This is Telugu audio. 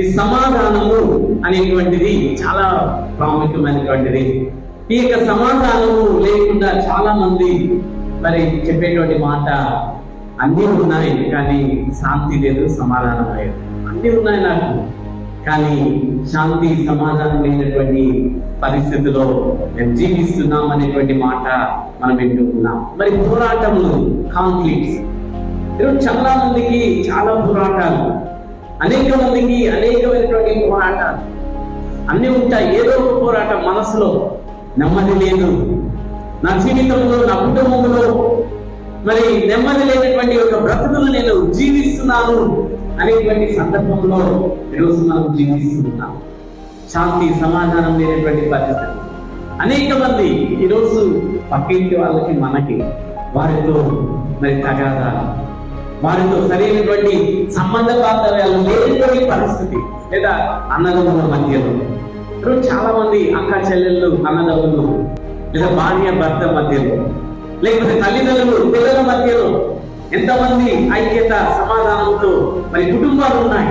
ఈ సమాధానము అనేటువంటిది చాలా ప్రాముఖ్యమైనటువంటిది. ఈ యొక్క సమాధానము లేకుండా చాలా మంది మరి చెప్పేటువంటి మాట అన్నీ ఉన్నాయి కానీ శాంతి లేదు సమాధానం లేదు. అన్నీ ఉన్నాయి నాకు కానీ శాంతి సమాధానం లేనటువంటి పరిస్థితిలో మేము జీవిస్తున్నాం అనేటువంటి మాట మనం వింటున్నాం. మరి పోరాటములు కాన్ఫ్లిక్ట్స్ చాలా మందికి చాలా పోరాటాలు అనేక మందికి అనేకమైనటువంటి పోరాటాలు అన్ని ఉంటాయి. ఏదో ఒక పోరాటం మనసులో. నెమ్మది లేదు. నా జీవితంలో నా కుటుంబంలో మరి నెమ్మది లేనటువంటి ఒక బ్రతుకును నేను జీవిస్తున్నాను అనేటువంటి సందర్భంలో ఈరోజు మనం జీవిస్తున్నాం శాంతి సమాధానం లేనటువంటి పరిస్థితి. అనేక మంది ఈరోజు పక్కింటి వాళ్ళకి మనకి వారితో మరి తగాదాలు వారితో సరైనటువంటి సంబంధ బాంధవ్యాలు లేనటువంటి పరిస్థితి లేదా అన్నదమ్ముల మధ్యలో. ఈరోజు చాలా మంది అక్క చెల్లెళ్ళు అన్నదమ్ములు లేదా భార్య భర్త మధ్యలో లేకపోతే తల్లిదండ్రులు పిల్లల మధ్యలో ఎంతమంది ఐక్యత సమాధానంతో మరి కుటుంబాలు ఉన్నాయి?